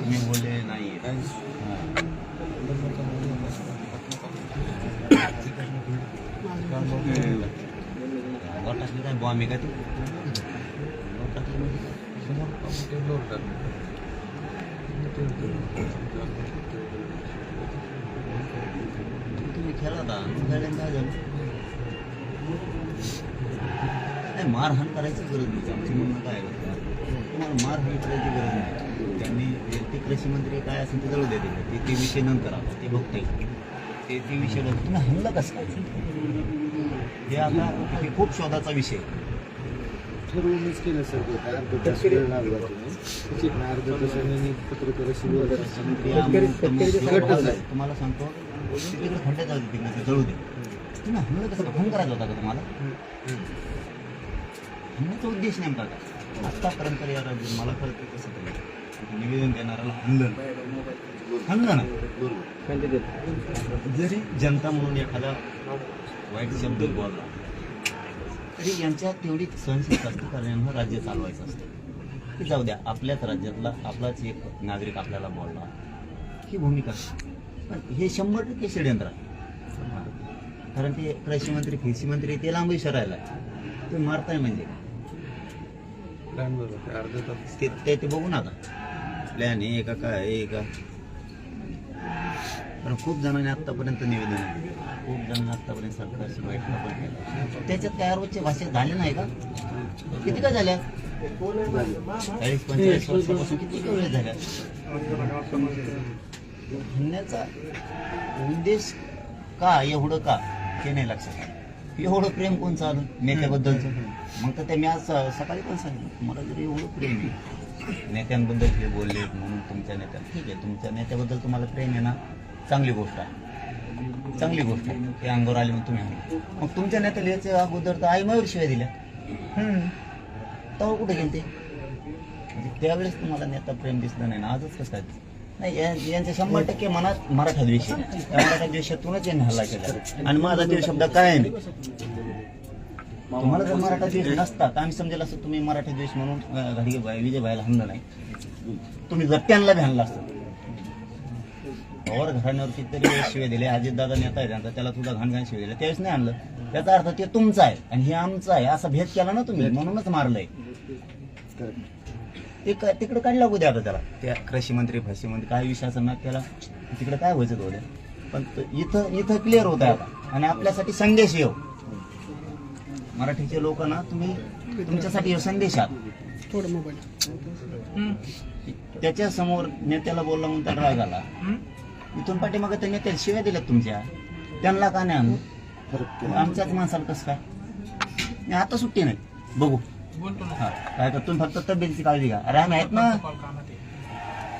मी बोलले नाही टाकली काय बॉम्ब आहे का तू तुम्ही खेळा होता खेळल्याने काय झालं नाही मारहाण करायची गरज नाही. आमचं म्हणणं काय आहे? तुम्हाला मारहाण करायची गरज नाही. त्यांनी ते- कृषी मंत्री काय असेल ते जळू देते ते ते विषय नंतर आपण ते बघते ते ते विषय तुम्ही हल्लं कसं काय हे आता हे खूप शोधाचा विषय आहे. ठरवूनच केलं सर ते. काय अर्ध तास वेळ लागला तुम्ही. अर्ध तासाने पत्रकार अशी वर ते आम्ही- तुम्ही- तुम्हाला सांगतो तिकडे खड्डे जाऊ तिकडे जळू दे. तुम्ही हल्लं कसं फोन करायचा होता का तुम्हाला? हल्ल्याचा उद्देश नेमका काय आत्तापर्यंत या राज्यात मला खरं तर कसं तरी निवेदन देणाऱ्याला हल्लं नाही. ना जरी जनता म्हणून एखादा वाईट शब्द बोलला तरी यांच्यात तेवढी सहनशीलता असते कारण यांना राज्य चालवायचं असतं. की जाऊ द्या आपल्याच राज्यातला आपलाच एक नागरिक आपल्याला बोलला ही भूमिका. पण हे शंभर टक्के षडयंत्र आहे. कारण ते कृषी मंत्री कृषी मंत्री ते लांब इशारायला ते मारताय म्हणजे. अर्ध तास. ते ते ते बघू नका प्लॅन आहे का काय आहे का पण खूप जणांनी आत्तापर्यंत निवेदन खूप जणांनी आत्तापर्यंत सरकारशी वाईट पण केल्या. त्याच्यात काय रोजच्या भाषेत झाले नाही का? किती काय झाल्या? चाळीस पंचेचाळीस वर्षापासून किती काय वेळ झाल्या? म्हणण्याचा उद्देश का एवढं का? ते नाही लक्षात आलं. एवढं प्रेम कोण चालू नेत्याबद्दलचं. मग तर ते मी आज सकाळी पण सांगितलं मला जर एवढं प्रेम आहे नेत्यांबद्दल हे बोलले म्हणून तुमच्या नेत्या ठीक आहे तुमच्या नेत्याबद्दल तुम्हाला प्रेम आहे ना चांगली गोष्ट आहे. चांगली गोष्ट आहे. ते अंगावर आले म्हणून तुम्ही. मग तुमच्या नेत्याला याच्या अगोदर तर आई मयूर शिवाय दिल्या. तेव्हा कुठे गेले ते म्हणजे त्यावेळेस तुम्हाला नेता प्रेम दिसलं नाही ना आजच कसं काय? नाही या- यांच्या शंभर टक्के मनात मराठा द्वेष आहे. त्या मराठा द्वेषातूनच यांनी हल्ला केला. आणि माझा ते शब्द काय आहे? तुम्हाला जर मराठा द्वेष नसता तर आम्ही समजेल असं तुम्ही मराठा द्वेष म्हणून अं, विजय भाईला हल्लं नाही. तुम्ही जर त्यांना बी हल्ला असतं. पवार घराण्यावर कितीतरी वेळेस शिवे दिले अजित दादा नेता आहे त्यांचा त्याला तुझा घाण घाण शिवे दिले त्यावेळेस नाही आणलं त्याचा अर्थ ते तुमचा आहे. आणि हे आमचं आहे. असा भेद केला ना तुम्ही म्हणूनच मारलंय. ते क- तिकडे काढला उद्या आता त्याला? त्या कृषी मंत्री फशी मंत्री काय विषय असं ना त्याला? तिकडे काय व्हायचं तो उद्या पण तो इथं इथं क्लिअर होत आहे आता. आणि आपल्यासाठी संदेश येऊ मराठीचे लोक ना तुम्ही तुमच्यासाठी हे संदेश आहात थोडं मोबाईल त्याच्यासमोर नेत्याला बोलला म्हणून त्याला राग आला. इथून पाठीमागे त्या नेत्याला शिव्या दिल्यात तुमच्या. त्यांना का नाही आणू आमच्याच माणसाला कसं काय? आता सुट्टी नाही. बघू. बोलतो ना. हा. काय तुम्ही फक्त तब्येतीची काळजी घ्या. अरे आम्ही आहेत ना? कॉल आहे.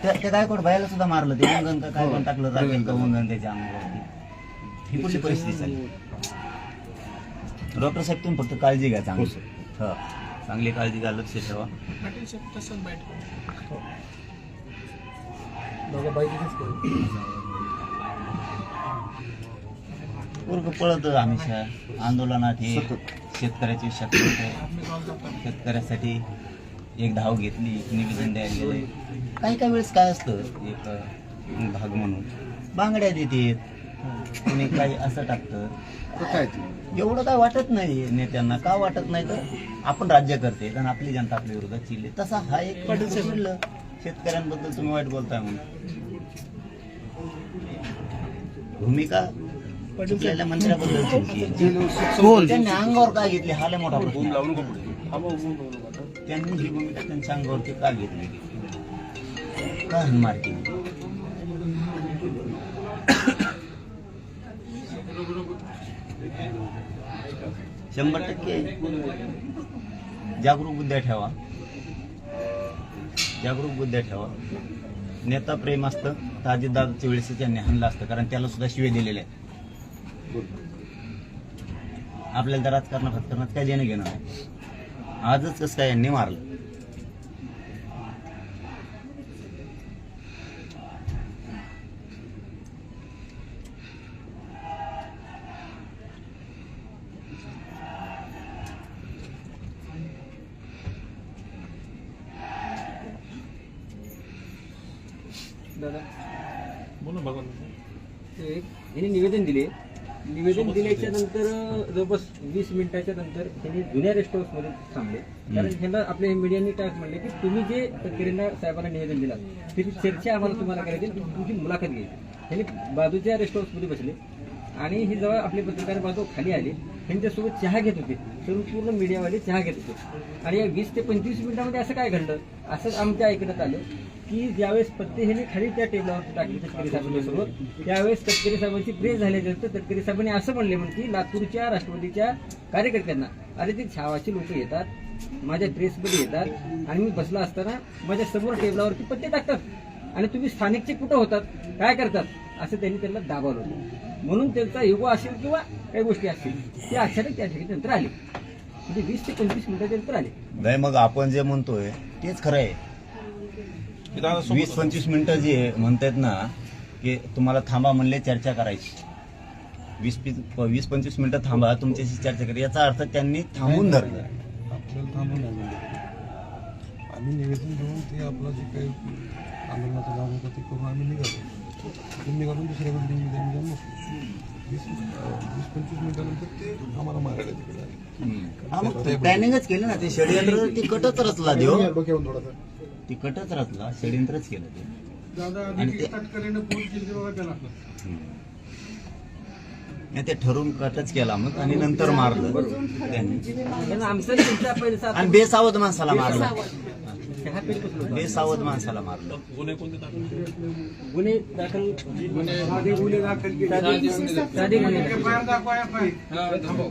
त्या त्या गायकवाड बायाला सुद्धा मारलं ते वंगण का काय पण टाकलं राखेल का वंगण त्याच्या अंगावरती. ही कुठली परिस्थिती झाली डॉक्टर साहेब तुम्ही फक्त काळजी घ्या चांगली. हा चांगली काळजी घ्या लक्ष ठेवा. पाटील साहेब तसंच बैठ पूर्व पळत हमेशा आंदोलनात हे शेतकऱ्याची शक्य आम्ही शेतकऱ्यासाठी एक धाव घेतली एक निवेदन द्यायला गेले. काही काही वेळेस काय असतं एक भाग म्हणून. बांगड्या देते तुम्ही काही असं टाकतं. एवढं काय वाटत नाही नेत्यांना. का वाटत नाही तर आपण राज्य करते कारण आपली जनता आपल्या विरोधात चिडली. तसा हा एक चिडलं. शेतकऱ्यांबद्दल तुम्ही वाईट बोलताय म्हणून. भूमिका आहे. त्यांनी अंगावर का घेतली? हा लय मोठा प्रश्न. आहे. त्यांनी ही भूमिका त्यांच्या अंगावरती का घेतली? का केली शंभर टक्के जागरूक बुद्ध्या ठेवा. जागरूक बुद्ध्या ठेवा. नेता प्रेम असतं. अजितदादाच्या वेळेस त्यांनी हाणलं असतं. कारण त्याला सुद्धा शिवे दिलेले आहेत. आपल्याला तर फक्त राजकारणात काय देणं घेणं आजच कसं काय यांनी मारलं? दादा बोला भगवान यांनी निवेदन दिले. निवेदन दिल्याच्या नंतर जवळपास वीस मिनिटाच्या नंतर त्यांनी जुन्या रेस्ट हाऊसमध्ये थांबले. कारण ह्यांना आपल्या मीडियानी टाक म्हणले की तुम्ही जे किरणा साहेबांना निवेदन दिला त्याची चर्चा आम्हाला तुम्हाला करायची तुमची मुलाखत घ्यायची. त्यांनी बाजूच्या रेस्ट हाऊसमध्ये बसले आणि ही जेव्हा आपले पत्रकार बाजू खाली आले. त्यांच्यासोबत चहा घेत होते. सर्व पूर्ण मीडियावाले चहा घेत होते. आणि या वीस ते पंचवीस मिनिटामध्ये असं काय घडलं? असंच आमच्या ऐकण्यात आलं की ज्यावेळेस पत्ते ह्याने खाली त्या टेबलावर टाकले तटकरी साहेबांसोबत त्यावेळेस तटकरी साहेबांची प्रेस झाल्यानंतर तटकरी साहेबांनी असं म्हणले म्हणून की लातूरच्या राष्ट्रवादीच्या कार्यकर्त्यांना अरे ते छावाचे लोक येतात माझ्या ड्रेसमध्ये येतात आणि मी बसला असताना माझ्यासमोर टेबलावरती पत्ते टाकतात आणि तुम्ही स्थानिकचे कुठं होतात? काय करतात? असं त्यांनी त्यांना दाबावलं होतं. म्हणून त्यांचा युगो असेल किंवा काही गोष्टी असतील ते अचानक त्या ठिकाणी नंतर आले. म्हणजे वीस ते पंचवीस मिनिटाच्या नंतर आले. नाही मग आपण जे म्हणतोय तेच खरं आहे. वीस पंचवीस मिनिटं जे म्हणतायत ना की तुम्हाला थांबा म्हणले चर्चा करायची. वीस वीस पंचवीस मिनिटं थांबा तुमच्याशी चर्चा करा. याचा अर्थ त्यांनी थांबून धरलं. आम्ही निवेदन देऊन ते आपलं जे काही आंदोलनाचा भाग होता ते करून आम्ही निघालो. तिथून निघालो दुसऱ्या बिल्डिंगमध्ये आम्ही जाऊन बसलो वीस वीस पंचवीस मिनिटानंतर ते आम्हाला मारायला तिकडे आले. हा, मग प्लॅनिंगच केलं ना ते षडयंत्र ती कटच रचला देव डोक्यावरून थोडासा. ती कटच रचला षडयंत्रच केलं ते. दादा आणि ते- तटकरीने फोन केली बघा त्याला नाही, ते ठरवून कटच केला मग आणि नंतर मारलं. त्यांनी. आमचं आणि तुमचा पैसा आणि बेसावध माणसाला मारलं. बेसावध माणसाला मारलं. गुन्हे कोणते दाखल गुन्हे दाखल साधे गुन्हे दाखल केले. साधे गुन्हे दाखल. एफआयआर दाखवा एफआयआर थांबव.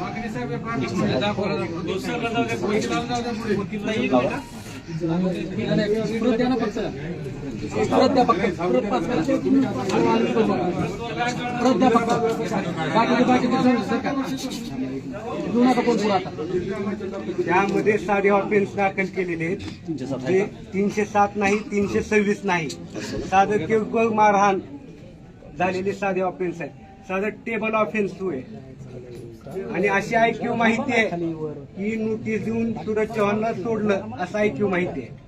मागणी साहेब एफआयआर दाखवा. द्या पुढे. त्यामध्ये साडे ऑफेन्स दाखल केलेले आहेत. जे तीनशे सात नाही तीनशे सव्वीस नाही. साधं किरकोळ मारहाण झालेले साधे ऑफेन्स आहेत. साधं टेबल ऑफेन्स आहे. आणि अशी ऐक्यू माहिती आहे की नोटीस देऊन सुरज चव्हाणला सोडलं असं ऐक्यू माहिती आहे.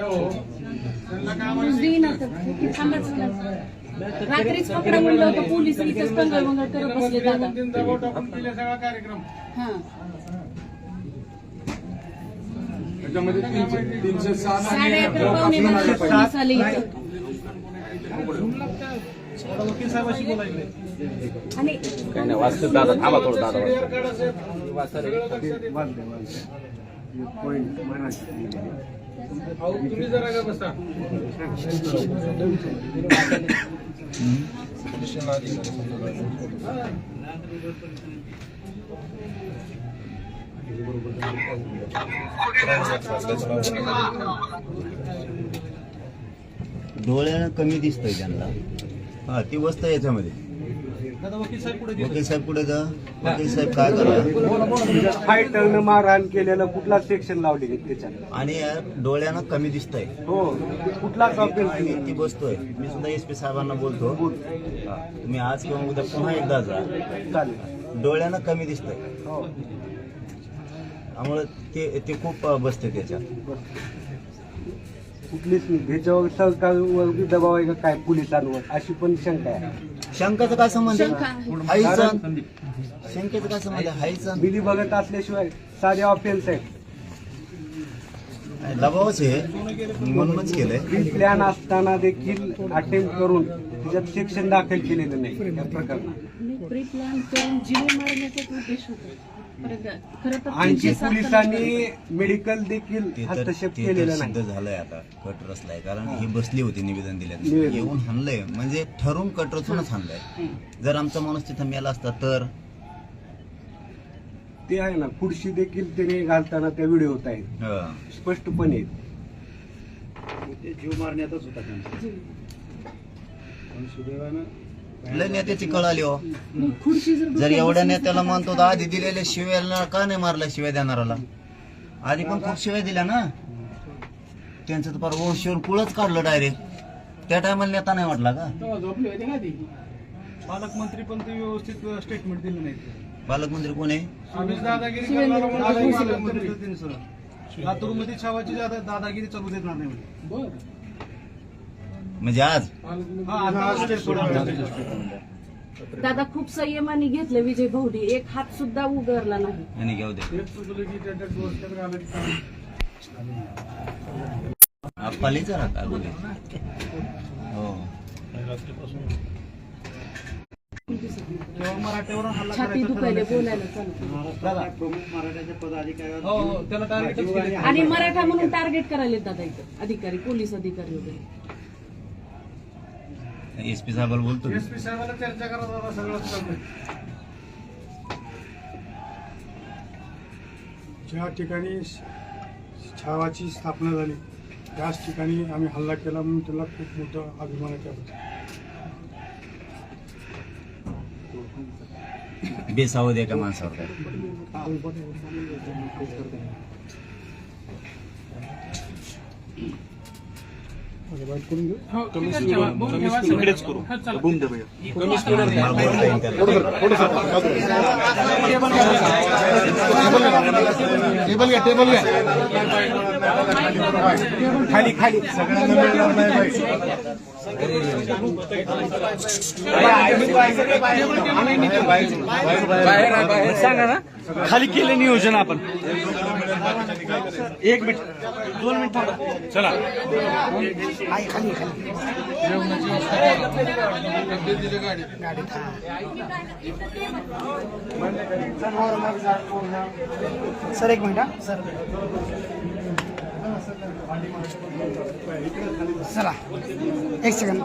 हो काय रात्रीच पकडा म्हणलं होतं पोलीस इथेच कंगळ वंगळ करत बसले दादा. सगळा कार्यक्रम हा. त्याच्यामध्ये तीनशे तीनशे सात साडे अकरा पावणे बारा पोलीस आले इथं वकील साहेबाशी बोलायचे आणि तुम्ही जरा का बसा? डोळ्यानं कमी दिसतंय त्यांना. हा ती वस्त आहे याच्यामध्ये. दादा वकील साहेब पुढे वकील साहेब पुढे जा? वकील साहेब काय करा? फायटरनं मारहाण केलेलं कुठला सेक्शन लावलेले त्याच्यात? आणि डोळ्यानं कमी दिसतंय. हो कुठलाच ऑफेन्स आणि ती बसतोय मी सुद्धा एस पी साहेबांना बोलतो. हा, तुम्ही आज किंवा उद्या पुन्हा एकदा जा. चालेल. डोळ्यानं कमी दिसतंय. हो. त्यामुळे ते ते खूप बसते त्याच्यात. कुठलीच नाही. ह्याच्यावर सरकारवर बी दबाव आहे का काय? पोलिसांवर. अशी पण शंका आहे. शंकाचा काय संबंध शंका आहे. शंकेचं काय संबंध आहे? हायचं बिली बघत असल्याशिवाय साधे ऑफेन्स आहेत. दबावच आहे. म्हणूनच केलंय. प्री प्लॅन असताना देखील अटेम्प्ट करून त्याच्यात सेक्शन दाखल केलेलं नाही. या प्रकरणात. प्री प्लॅन करून जीव मारण्याचा उद्देश होता. आणखी पोलिसांनी मेडिकल देखील ते तर हस्तक्षेप ते तर केलेला सिद्ध नाही झालंय आता. कट रचलाय. कारण ही. बसली होती निवेदन दिल्यात निवेदन. येऊन हाणलंय. म्हणजे ठरून कट रचूनच हाणलंय. जर आमचा माणूस तिथं मेला असता तर? ते आहे ना खुर्शी देखील त्याने घालताना त्या व्हिडिओ आहेत. हं. स्पष्टपणे. जीव मारण्यातच होता त्यांचा. पण सुदैवानं लय नेत्याची कळ आली हो जर एवढ्या नेत्याला म्हणतो तर आधी दिलेल्या शिव्याला का नाही मारला शिव्या देणाराला आधी पण खूप शिव्या दिल्या ना? त्यांचं तर फार वंशीवर पुळच काढलं डायरेक्ट त्या टायमाला नेता नाही वाटला का? तेव्हा झोपले होते ना ती? पालकमंत्री पण ते व्यवस्थित स्टेटमेंट दिलं नाही. पालकमंत्री कोण आहे? आम्हीच दादागिरी. पालकमंत्री लातूरमध्ये छावाची दादा दादागिरी चालू देणार नाही म्हणे. म्हणजे आज? हा. दादा खूप संयमाने घेतलं विजय भाऊनी एक हात सुद्धा उगारला नाही. आणि घेऊ दे. हो. छाती दुखायला. बोलायला चालू हो हो आणि मराठा म्हणून टार्गेट करायला दादा इथं. अधिकारी पोलीस अधिकारी वगैरे. एस पी साहेबाला बोलतो. एस पी साहेबांना चर्चा करा दादा सगळं चाललंय. ज्या ठिकाणी छावाची स्थापना झाली त्याच ठिकाणी आम्ही हल्ला केला म्हणून त्याला खूप मोठं अभिमानाच्या बेसावं द्या का माणसावर. काय हो, चला. मला बोलता येईल त्याला. खाली खाली. सांगा ना. खाली केलं नियोजन आपण. एक मिनिट. दोन मिनिट चला. खाली खाली सर एक मिनिट सर. चला एक सेकंड